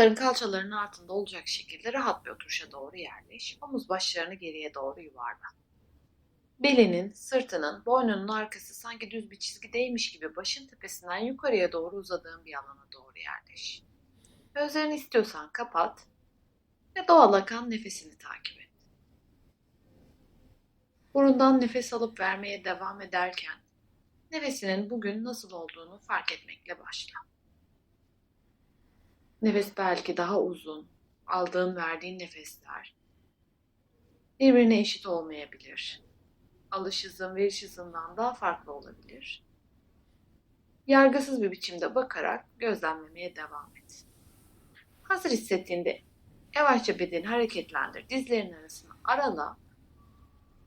Topukların kalçalarının altında olacak şekilde rahat bir oturuşa doğru yerleş. Omuz başlarını geriye doğru yuvarla. Belinin, sırtının, boynunun arkası sanki düz bir çizgideymiş gibi başın tepesinden yukarıya doğru uzadığın bir alana doğru yerleş. Gözlerini istiyorsan kapat ve doğal akan nefesini takip et. Burundan nefes alıp vermeye devam ederken nefesinin bugün nasıl olduğunu fark etmekle başla. Nefes belki daha uzun, aldığın verdiğin nefesler birbirine eşit olmayabilir. Alış hızın veriş hızından daha farklı olabilir. Yargısız bir biçimde bakarak gözlemlemeye devam et. Hazır hissettiğinde yavaşça bedeni hareketlendir. Dizlerin arasını arala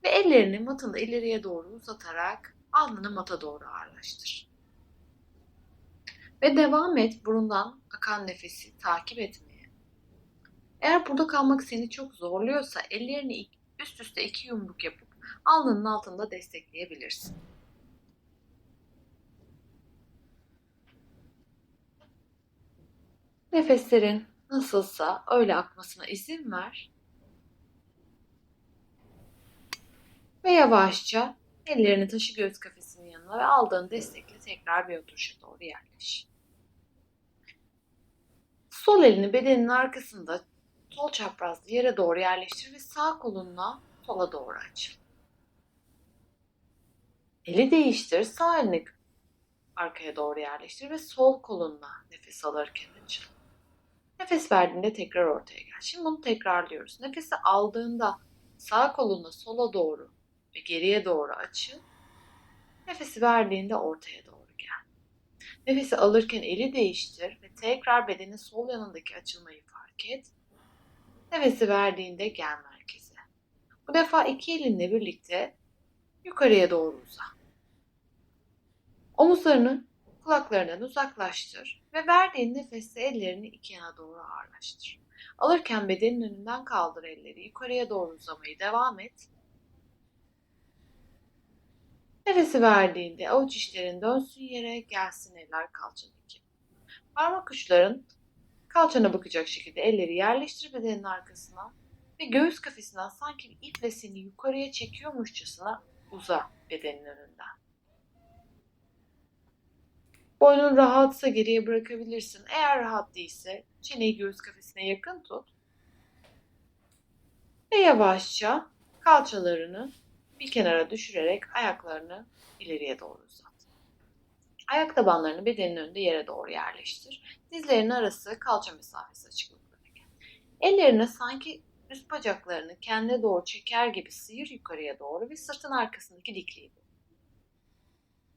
ve ellerini matında ileriye doğru uzatarak alnını mata doğru ağırlaştır. Ve devam et burundan akan nefesi takip etmeye. Eğer burada kalmak seni çok zorluyorsa ellerini üst üste iki yumruk yapıp alnının altında destekleyebilirsin. Nefeslerin nasılsa öyle akmasına izin ver. Ve yavaşça ellerini taşı göğüs kafesinin yanına ve aldığın destekle tekrar bir oturuşa doğru yerleş. Sol elini bedenin arkasında sol çaprazlı yere doğru yerleştir ve sağ kolunla sola doğru aç. Eli değiştir, sağ elini arkaya doğru yerleştir ve sol kolunla nefes alırken açıl. Nefes verdiğinde tekrar ortaya gel. Şimdi bunu tekrarlıyoruz. Nefesi aldığında sağ kolunla sola doğru ve geriye doğru açıl. Nefesi verdiğinde ortaya doğru. Nefesi alırken eli değiştir ve tekrar bedenin sol yanındaki açılmayı fark et. Nefesi verdiğinde gel merkeze. Bu defa iki elinle birlikte yukarıya doğru uza. Omuzlarını kulaklarından uzaklaştır ve verdiğin nefeste ellerini iki yana doğru ağırlaştır. Alırken bedenin önünden kaldır elleri, yukarıya doğru uzamayı devam et. Nefesi verdiğinde avuç içlerin dönsün yere, gelsin eller kalçadaki. Parmak uçların kalçana bakacak şekilde elleri yerleştir bedenin arkasına ve göğüs kafesinden sanki bir iple seni yukarıya çekiyormuşçasına uza bedenin önünden. Boynun rahatsa geriye bırakabilirsin. Eğer rahat değilse çeneyi göğüs kafesine yakın tut. Ve yavaşça kalçalarını bir kenara düşürerek ayaklarını ileriye doğru uzat. Ayak tabanlarını bedenin önünde yere doğru yerleştir. Dizlerin arası kalça mesafesi açıklıktayken. Ellerini sanki üst bacaklarını kendine doğru çeker gibi sıyır yukarıya doğru ve sırtın arkasındaki dikliği bul.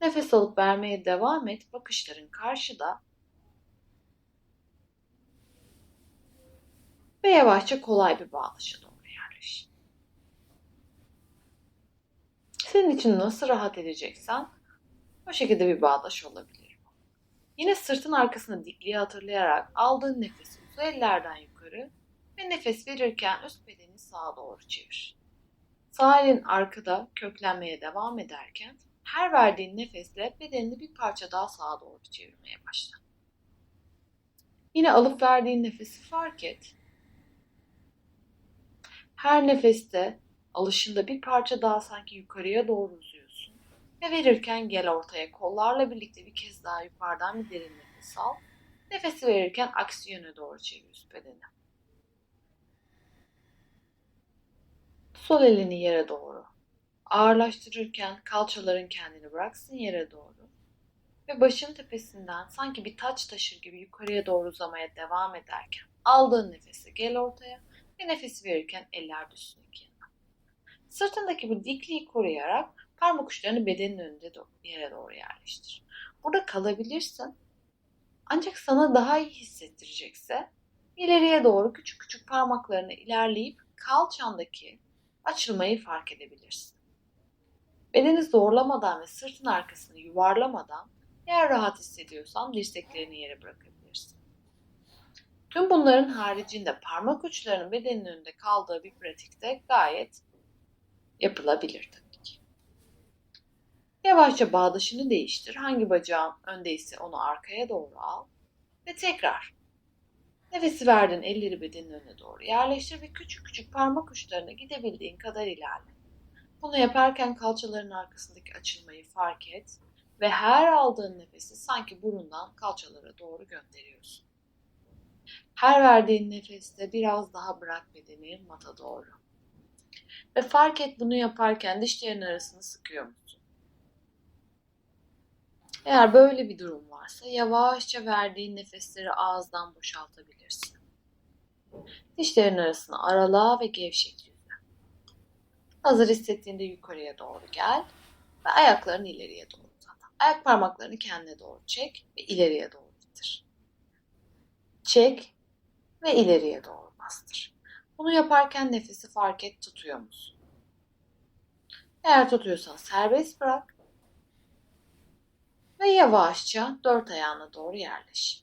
Nefes alıp vermeye devam et. Bakışların karşıda. Ve yavaşça kolay bir bağlaşa doğru yerleş. Senin için nasıl rahat edeceksen o şekilde bir bağdaş olabilir. Yine sırtın arkasını dikliği hatırlayarak aldığın nefesi uzu ellerden yukarı ve nefes verirken üst bedeni sağa doğru çevir. Sağ elin arkada köklenmeye devam ederken her verdiğin nefesle bedenini bir parça daha sağa doğru çevirmeye başla. Yine alıp verdiğin nefesi fark et. Her nefeste alışında bir parça daha sanki yukarıya doğru uzuyorsun. Ve verirken gel ortaya kollarla birlikte bir kez daha yukarıdan bir derin nefes al. Nefesi verirken aksi yöne doğru çevir bedeni. Sol elini yere doğru ağırlaştırırken kalçaların kendini bıraksın yere doğru ve başın tepesinden sanki bir taç taşır gibi yukarıya doğru uzamaya devam ederken aldığın nefesi gel ortaya ve nefes verirken eller düşsün iki yana. Sırtındaki bu dikliği koruyarak parmak uçlarını bedenin önünde yere doğru yerleştir. Burada kalabilirsin. Ancak sana daha iyi hissettirecekse ileriye doğru küçük küçük parmaklarını ilerleyip kalçandaki açılmayı fark edebilirsin. Bedeni zorlamadan ve sırtın arkasını yuvarlamadan eğer rahat hissediyorsan dirseklerini yere bırakabilirsin. Tüm bunların haricinde parmak uçlarının bedenin önünde kaldığı bir pratikte gayet Yapılabilir tabii ki. Yavaşça bağdaşını değiştir. Hangi bacağın öndeyse onu arkaya doğru al. Ve tekrar. Nefesi verdin elleri bedenin önüne doğru yerleştir ve küçük küçük parmak uçlarına gidebildiğin kadar ilerle. Bunu yaparken kalçaların arkasındaki açılmayı fark et ve her aldığın nefesi sanki burundan kalçalara doğru gönderiyorsun. Her verdiğin nefeste biraz daha bırak bedeni mata doğru. Ve fark et bunu yaparken dişlerin arasını sıkıyor musun? Eğer böyle bir durum varsa yavaşça verdiğin nefesleri ağızdan boşaltabilirsin. Dişlerin arasını arala ve gevşet yüzle. Hazır hissettiğinde yukarıya doğru gel ve ayaklarını ileriye doğru uzat. Ayak parmaklarını kendine doğru çek ve ileriye doğru ittir. Çek ve ileriye doğru bastır. Bunu yaparken nefesi fark et tutuyor musun? Eğer tutuyorsan serbest bırak ve yavaşça dört ayağına doğru yerleş.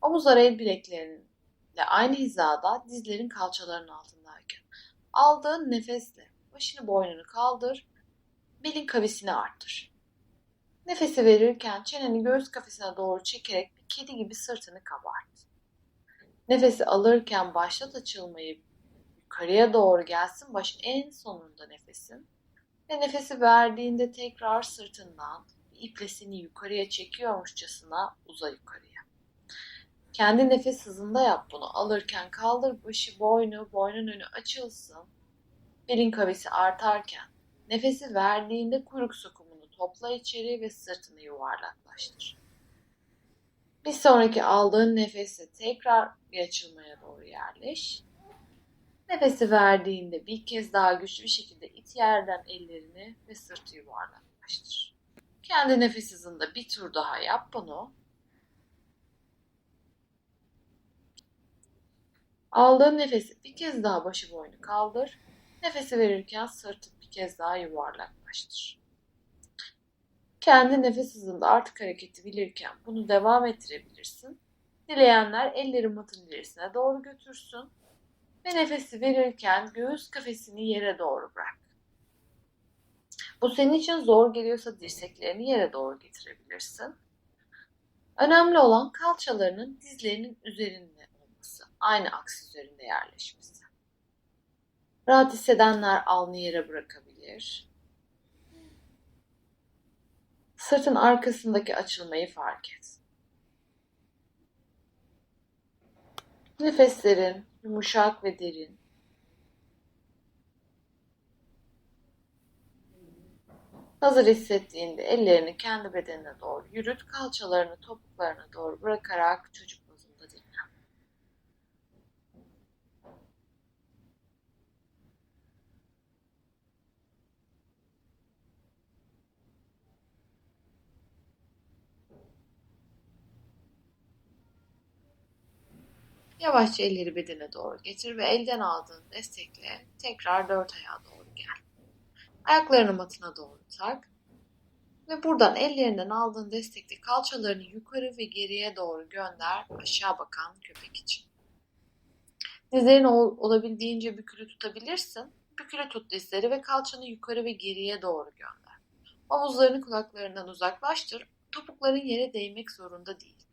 Omuzlar el bileklerinle aynı hizada dizlerin kalçaların altındayken aldığın nefesle başını boynunu kaldır, belin kavisini arttır. Nefesi verirken çeneni göğüs kafesine doğru çekerek bir kedi gibi sırtını kabart. Nefesi alırken başlat açılmayı yukarıya doğru gelsin başın en sonunda nefesin. Ve nefesi verdiğinde tekrar sırtından iplesini yukarıya çekiyormuşçasına uza yukarıya. Kendi nefes hızında yap bunu. Alırken kaldır başı, boynu, boynun önü açılsın. Belin kavisi artarken nefesi verdiğinde kuyruk sokumunu topla içeri ve sırtını yuvarlaklaştır. Bir sonraki aldığın nefesi tekrar bir açılmaya doğru yerleş. Nefesi verdiğinde bir kez daha güçlü bir şekilde it yerden ellerini ve sırtı yuvarlaklaştır. Kendi nefes hızında bir tur daha yap bunu. Aldığın nefesi bir kez daha başı boynu kaldır. Nefesi verirken sırtı bir kez daha yuvarlaklaştır. Kendi nefes hızında artık hareketi bilirken bunu devam ettirebilirsin. Dileyenler elleri matın ilerisine doğru götürsün ve nefesi verirken göğüs kafesini yere doğru bırak. Bu senin için zor geliyorsa dirseklerini yere doğru getirebilirsin. Önemli olan kalçalarının dizlerinin üzerinde olması, aynı aks üzerinde yerleşmesi. Rahat hissedenler alnı yere bırakabilir. Sırtın arkasındaki açılmayı fark et. Nefeslerin yumuşak ve derin. Hazır hissettiğinde ellerini kendi bedenine doğru yürüt, kalçalarını topuklarına doğru bırakarak çocuk pozunda dinlen. Yavaşça elleri bedene doğru getir ve elden aldığın destekle tekrar dört ayağa doğru gel. Ayaklarını matına doğru tak ve buradan ellerinden aldığın destekle kalçalarını yukarı ve geriye doğru gönder aşağı bakan köpek için. Dizlerini olabildiğince bükülü tutabilirsin. Bükülü tut dizleri ve kalçanı yukarı ve geriye doğru gönder. Omuzlarını kulaklarından uzaklaştır. Topukların yere değmek zorunda değil.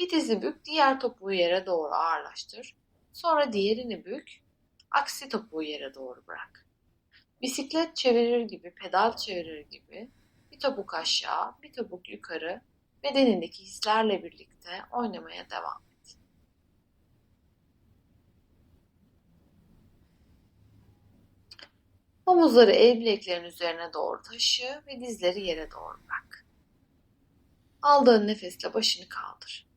Bir dizi bük, diğer topuğu yere doğru ağırlaştır. Sonra diğerini bük, aksi topuğu yere doğru bırak. Bisiklet çevirir gibi, pedal çevirir gibi bir topuk aşağı, bir topuk yukarı bedenindeki hislerle birlikte oynamaya devam. Omuzları el bileklerin üzerine doğru taşı ve dizleri yere doğru bırak. Aldığın nefesle başını kaldır.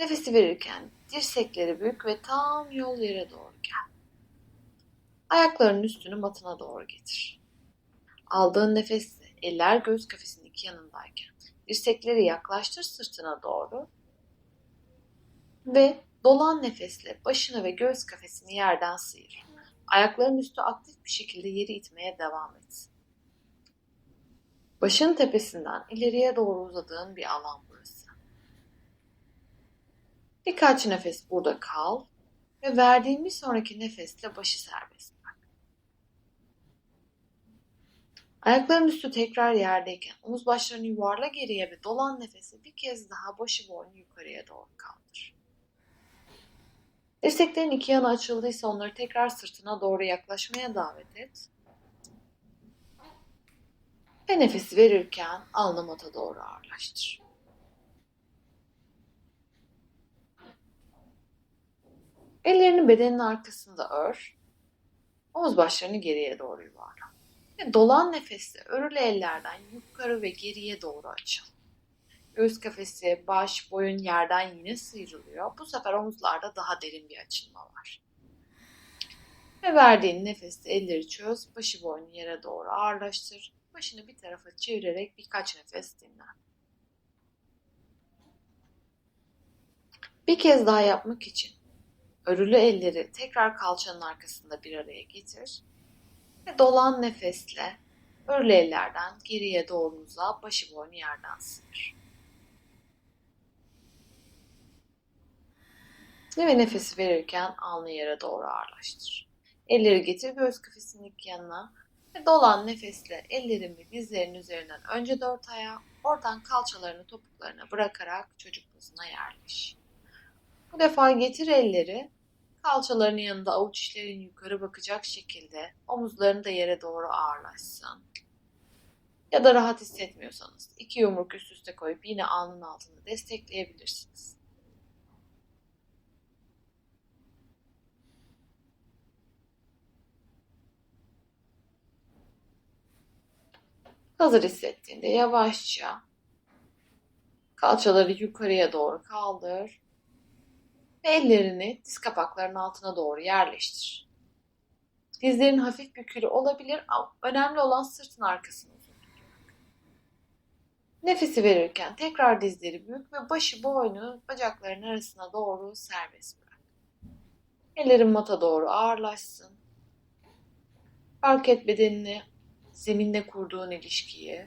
Nefesi verirken dirsekleri bük ve tam yol yere doğru gel. Ayaklarının üstünü matına doğru getir. Aldığın nefesle eller göğüs kafesinin iki yanındayken dirsekleri yaklaştır sırtına doğru ve dolan nefesle başını ve göğüs kafesini yerden sıyır. Ayakların üstü aktif bir şekilde yeri itmeye devam et. Başın tepesinden ileriye doğru uzadığın bir alan. Birkaç nefes burada kal ve verdiğin bir sonraki nefesle başı serbest bırak. Ayakların üstü tekrar yerdeyken omuz başlarını yuvarla geriye ve dolan nefesi bir kez daha başı boynu yukarıya doğru kaldır. Dirseklerin iki yana açıldıysa onları tekrar sırtına doğru yaklaşmaya davet et. Ve nefesi verirken alnı mata doğru ağırlaştır. Ellerini bedenin arkasında ör. Omuz başlarını geriye doğru yuvarla. Ve dolan nefesle örülü ellerden yukarı ve geriye doğru açıl. Göğüs kafesi, baş, boyun yerden yine sıyrılıyor. Bu sefer omuzlarda daha derin bir açılma var. Ve verdiğin nefeste elleri çöz, başı boynu yere doğru ağırlaştır. Başını bir tarafa çevirerek birkaç nefes dinlen. Bir kez daha yapmak için örülü elleri tekrar kalçanın arkasında bir araya getir ve dolan nefesle örülü ellerden geriye doğru başı boynu yerden sıyır. Ve nefesi verirken alnı yere doğru ağırlaştır. Elleri getir göğüs kafesinin yanına ve dolan nefesle ellerimi dizlerin üzerinden önce dört ayağa, oradan kalçalarını topuklarına bırakarak çocuk pozuna yerleş. Bu defa getir elleri kalçalarının yanında avuç içlerin yukarı bakacak şekilde omuzların da yere doğru ağırlaşsın. Ya da rahat hissetmiyorsanız iki yumruk üst üste koyup yine alnın altını destekleyebilirsiniz. Hazır hissettiğinde yavaşça kalçaları yukarıya doğru kaldır ve ellerini diz kapaklarının altına doğru yerleştir. Dizlerin hafif bükülü olabilir ama önemli olan sırtın arkasını. Nefesi verirken tekrar dizleri bük ve başı boynu bacakların arasına doğru serbest bırak. Ellerin mata doğru ağırlaşsın. Fark et bedenini zeminle kurduğun ilişkiyi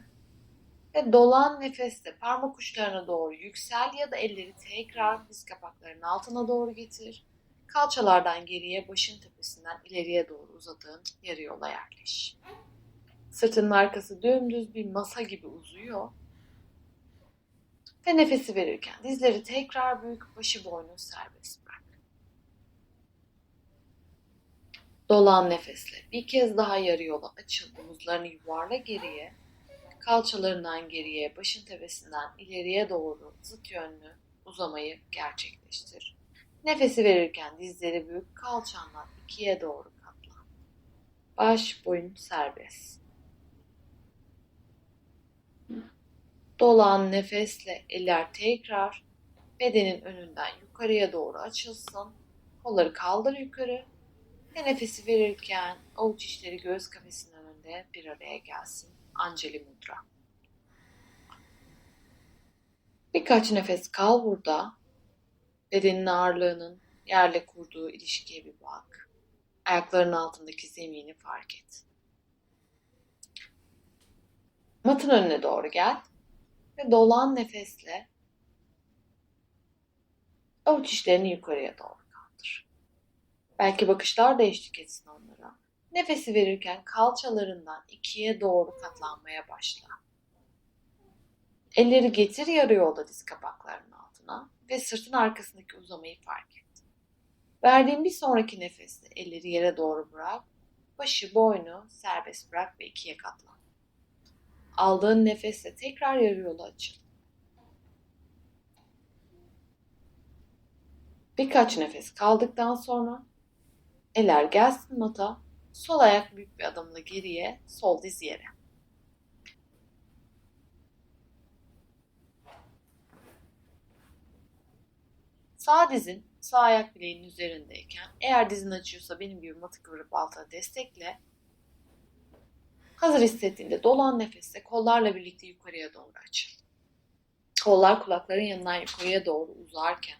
ve dolan nefeste parmak uçlarına doğru yüksel ya da elleri tekrar diz kapaklarının altına doğru getir. Kalçalardan geriye, başın tepesinden ileriye doğru uzadığın yarı yola yerleş. Sırtının arkası dümdüz bir masa gibi uzuyor. Ve nefesi verirken dizleri tekrar büyük, başı boynu serbest bırak. Dolan nefesle bir kez daha yarı yola açıl, omuzlarını yuvarla geriye, kalçalarından geriye, başın tepesinden ileriye doğru zıt yönlü uzamayı gerçekleştir. Nefesi verirken dizleri büyük, kalçandan ikiye doğru katlan. Baş, boyun serbest. Dolan nefesle eller tekrar bedenin önünden yukarıya doğru açılsın. Kolları kaldır yukarı ve nefesi verirken avuç içleri göğüs kafesinin önünde bir araya gelsin. Anjali Mudra. Birkaç nefes kal burada. Bedenin ağırlığının yerle kurduğu ilişkiye bir bak. Ayaklarının altındaki zemini fark et. Matın önüne doğru gel ve dolan nefesle avuç içlerini yukarıya doğru kaldır. Belki bakışlar da eşlik etsin. Nefesi verirken kalçalarından ikiye doğru katlanmaya başla. Elleri getir yarı yolda diz kapaklarının altına ve sırtın arkasındaki uzamayı fark et. Verdiğin bir sonraki nefeste elleri yere doğru bırak, başı boynu serbest bırak ve ikiye katlan. Aldığın nefesle tekrar yarı yola açıl. Birkaç nefes kaldıktan sonra eller gelsin mata, sol ayak büyük bir adımla geriye, sol diz yere. Sağ dizin sağ ayak bileğinin üzerindeyken eğer dizin açıyorsa benim gibi matı kıvırıp altına destekle. Hazır hissettiğinde dolan nefeste kollarla birlikte yukarıya doğru açıl. Kollar kulakların yanından yukarıya doğru uzarken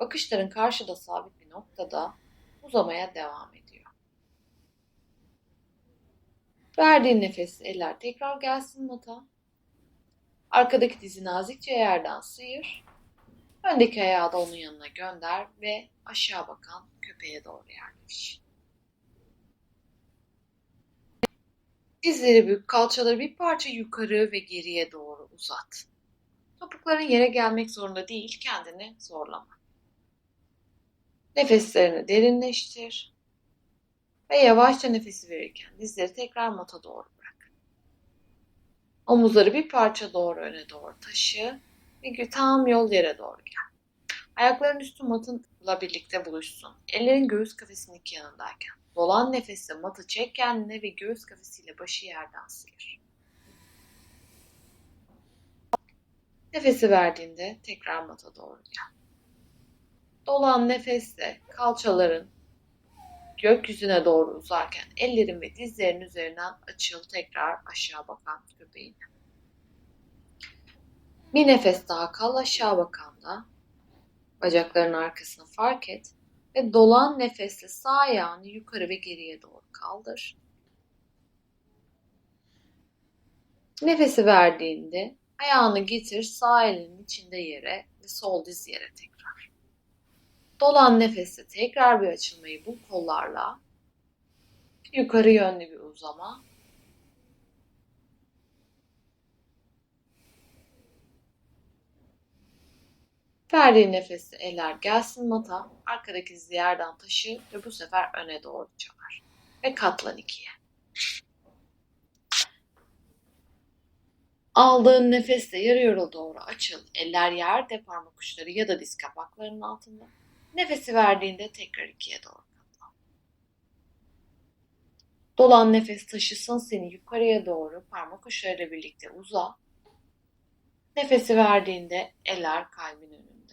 bakışların karşıda sabit bir noktada uzamaya devam ediyor. Verdiğin nefes eller tekrar gelsin mata. Arkadaki dizi nazikçe yerden sıyır Öndeki ayağı da onun yanına gönder ve aşağı bakan köpeğe doğru yerleş. Dizleri bük, kalçaları bir parça yukarı ve geriye doğru uzat. Topukların yere gelmek zorunda değil, kendini zorlama. Nefeslerini derinleştir ve yavaşça nefesi verirken dizleri tekrar mata doğru bırak. Omuzları bir parça doğru öne doğru taşı ve tam yol yere doğru gel. Ayakların üstü matınla birlikte buluşsun. Ellerin göğüs kafesinin iki yanındayken. Dolan nefesle matı çek kendine ve göğüs kafesiyle başı yerden sıyır. Nefesi verdiğinde tekrar mata doğru gel. Dolan nefesle kalçaların gökyüzüne doğru uzarken ellerin ve dizlerin üzerinden açıl tekrar aşağı bakan köpeğine. Bir nefes daha kal aşağı bakanda bacakların arkasını fark et ve dolan nefesle sağ ayağını yukarı ve geriye doğru kaldır. Nefesi verdiğinde ayağını getir sağ elinin içinde yere ve sol diz yere tekrar. Dolan nefesle tekrar bir açılmayı bul kollarla. Yukarı yönlü bir uzama. Verdiğin nefesle eller gelsin mata, arkadaki dizi yerden taşı ve bu sefer öne doğru çağır. Ve katlan ikiye. Aldığın nefesle yarı yola doğru açıl. Eller yerde parmak uçları ya da diz kapaklarının altında. Nefesi verdiğinde tekrar ikiye doğru katlan. Dolan nefes taşısın seni yukarıya doğru parmak uçlarıyla birlikte uza. Nefesi verdiğinde eller kalbin önünde.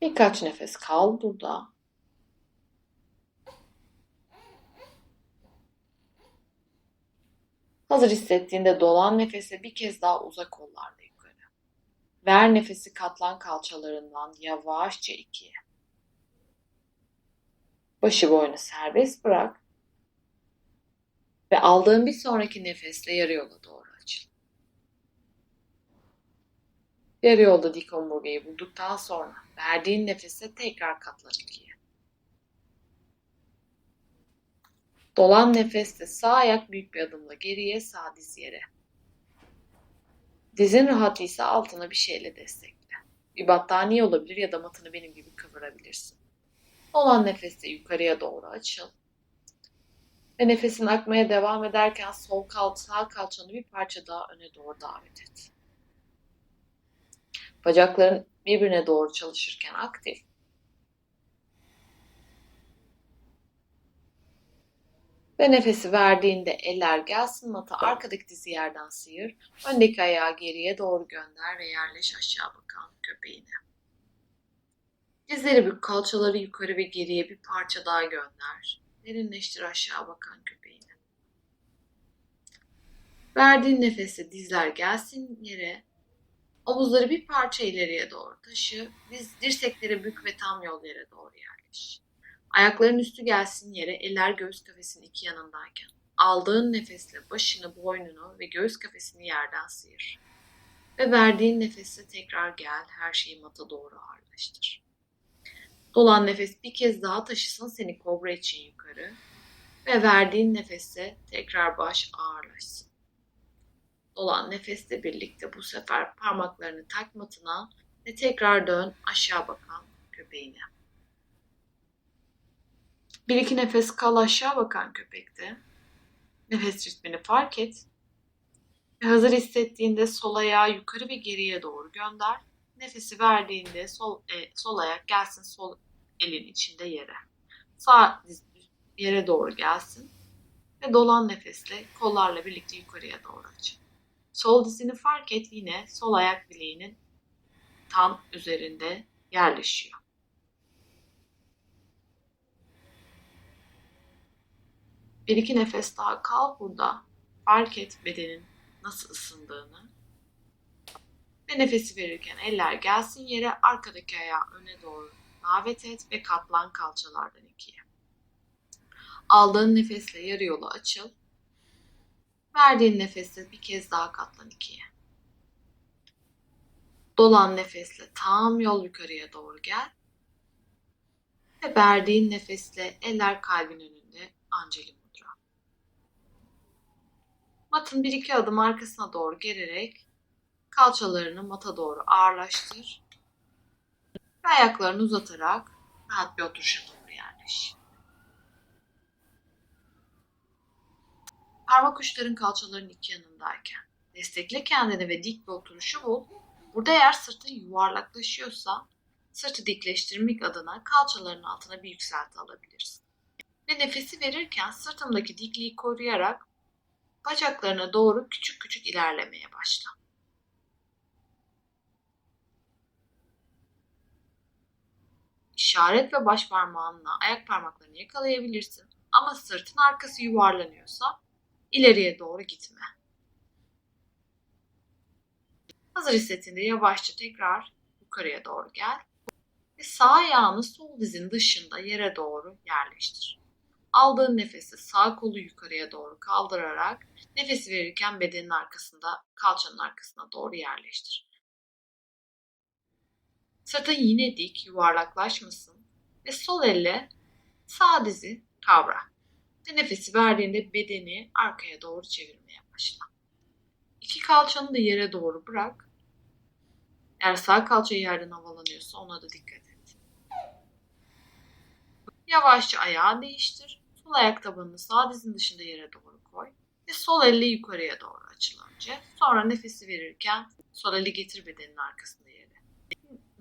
Birkaç nefes kal burada. Hazır hissettiğinde dolan nefese bir kez daha uzak kollarla yukarı. Ver nefesi katlan kalçalarından yavaşça ikiye. Başı boynu serbest bırak. Ve aldığın bir sonraki nefesle yarı yola doğru açıl. Yarı yolda dik omurgayı bulduktan sonra verdiğin nefese tekrar katlan ikiye. Dolan nefeste sağ ayak büyük bir adımla geriye, sağ diz yere. Dizin rahatlıysa altına bir şeyle destekle. Bir battaniye olabilir ya da matını benim gibi kıvırabilirsin. Dolan nefeste yukarıya doğru açıl. Ve nefesin akmaya devam ederken sol kalça, sağ kalçanı bir parça daha öne doğru davet et. Bacakların birbirine doğru çalışırken aktif. Ve nefesi verdiğinde eller gelsin mata arkadaki dizi yerden sıyır. Öndeki ayağı geriye doğru gönder ve yerleş aşağı bakan köpeğine. Dizleri bük, kalçaları yukarı ve geriye bir parça daha gönder. Derinleştir aşağı bakan köpeğine. Verdiğin nefeste dizler gelsin yere. Omuzları bir parça ileriye doğru taşı. Diz, dirsekleri bük ve tam yol yere doğru yerleş. Ayakların üstü gelsin yere, eller göğüs kafesinin iki yanındayken. Aldığın nefesle başını, boynunu ve göğüs kafesini yerden sıyır. Ve verdiğin nefesle tekrar gel, her şeyi mata doğru ağırlaştır. Dolan nefes bir kez daha taşısın seni kobra için yukarı. Ve verdiğin nefese tekrar baş ağırlaşsın. Dolan nefesle birlikte bu sefer parmaklarını tak matına ve tekrar dön aşağı bakan köpeğine. Bir iki nefes kal aşağı bakan köpekte. Nefes ritmini fark et. Ve hazır hissettiğinde sol ayağı yukarı ve geriye doğru gönder. Nefesi verdiğinde sol, e, sol ayak gelsin sol elin içinde yere. Sağ yere doğru gelsin. Ve dolan nefesle kollarla birlikte yukarıya doğru açın. Sol dizini fark et yine sol ayak bileğinin tam üzerinde yerleşiyor. Bir iki nefes daha kal burada. Fark et bedenin nasıl ısındığını. Ve nefesi verirken eller gelsin yere arkadaki ayağı öne doğru davet et ve katlan kalçalardan ikiye. Aldığın nefesle yarı yolu açıl. Verdiğin nefesle bir kez daha katlan ikiye. Dolan nefesle tam yol yukarıya doğru gel. Ve verdiğin nefesle eller kalbin önünde Mudra. Matın bir iki adım arkasına doğru gelerek kalçalarını mata doğru ağırlaştır ve ayaklarını uzatarak rahat bir oturuşa doğru yerleş. Parmak uçların kalçaların iki yanındayken destekle kendini ve dik bir oturuşu bul. Burada eğer sırtın yuvarlaklaşıyorsa sırtı dikleştirmek adına kalçaların altına bir yükselti alabilirsin. Ve nefesi verirken sırtımdaki dikliği koruyarak bacaklarına doğru küçük küçük ilerlemeye başla. İşaret ve baş parmağınla ayak parmaklarını yakalayabilirsin. Ama sırtın arkası yuvarlanıyorsa ileriye doğru gitme. Hazır hissettiğinde yavaşça tekrar yukarıya doğru gel ve sağ ayağını sol dizin dışında yere doğru yerleştir. Aldığın nefesi sağ kolu yukarıya doğru kaldırarak nefesi verirken bedenin arkasında, kalçanın arkasına doğru yerleştir. Sırtın yine dik, yuvarlaklaşmasın ve sol elle sağ dizi kavra. Ve nefesi verdiğinde bedeni arkaya doğru çevirmeye başla. İki kalçanı da yere doğru bırak. Eğer sağ kalça yerden havalanıyorsa ona da dikkat et. Yavaşça ayağı değiştir. Sol ayak tabanını sağ dizin dışında yere doğru koy. Ve sol elle yukarıya doğru açıl önce. Sonra nefesi verirken sol eli getir bedenin arkasında yere.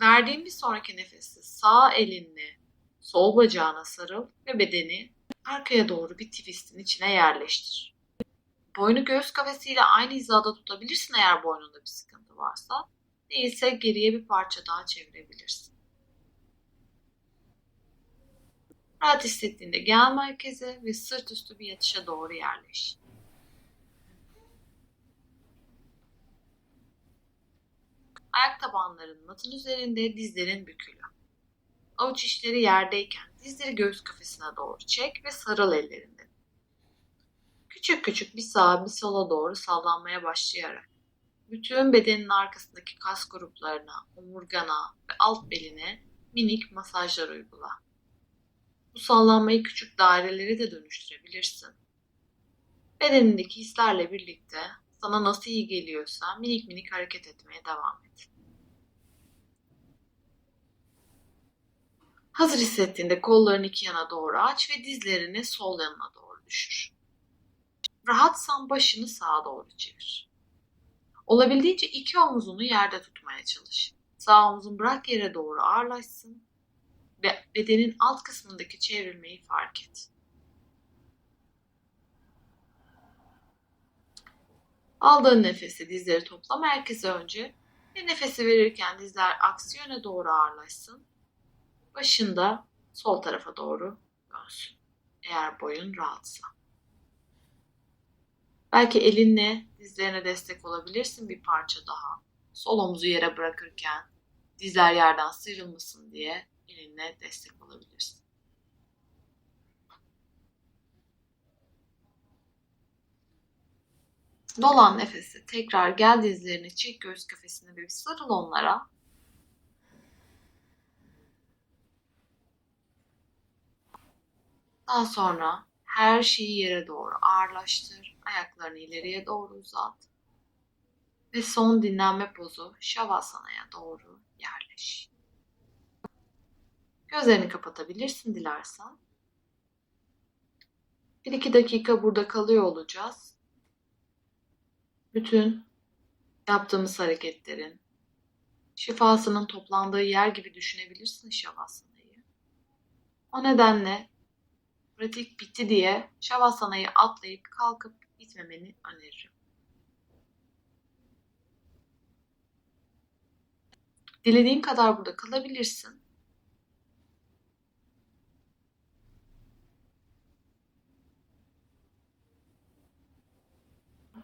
Verdiğin bir sonraki nefesi sağ elinle sol bacağına sarıl ve bedeni arkaya doğru bir twistin içine yerleştir. Boynu göğüs kafesiyle aynı hizada tutabilirsin eğer boynunda bir sıkıntı varsa. Değilse geriye bir parça daha çevirebilirsin. Rahat hissettiğinde gel merkeze ve sırt üstü bir yatışa doğru yerleş. Ayak tabanların matın üzerinde dizlerin bükülü. Avuç içleri yerdeyken dizleri göğüs kafesine doğru çek ve sarıl ellerinde. Küçük küçük bir sağa bir sola doğru sallanmaya başlayarak bütün bedenin arkasındaki kas gruplarına, omurgana ve alt beline minik masajlar uygula. Bu sallanmayı küçük dairelere de dönüştürebilirsin. Bedenindeki hislerle birlikte sana nasıl iyi geliyorsa minik minik hareket etmeye devam et. Hazır hissettiğinde kollarını iki yana doğru aç ve dizlerini sol yanına doğru düşür. Rahatsan başını sağa doğru çevir. Olabildiğince iki omuzunu yerde tutmaya çalış. Sağ omuzun bırak yere doğru ağırlaşsın ve bedenin alt kısmındaki çevrilmeyi fark et. Aldığın nefesi dizleri topla merkeze önce ve nefesi verirken dizler aksi yöne doğru ağırlaşsın. Başında sol tarafa doğru dönsün. Eğer boyun rahatsa. Belki elinle dizlerine destek olabilirsin bir parça daha. Sol omuzu yere bırakırken dizler yerden sıyrılmasın diye elinle destek olabilirsin. Dolan nefesi. Tekrar gel dizlerini çek göğüs kafesine bir sarıl onlara. Daha sonra her şeyi yere doğru ağırlaştır. Ayaklarını ileriye doğru uzat. Ve son dinlenme pozu Şavasana'ya doğru yerleş. Gözlerini kapatabilirsin dilersen. Bir iki dakika burada kalıyor olacağız. Bütün yaptığımız hareketlerin şifasının toplandığı yer gibi düşünebilirsin Şavasana'yı. O nedenle pratik bitti diye Şavasana'yı atlayıp kalkıp gitmemeni öneririm. Dilediğin kadar burada kalabilirsin.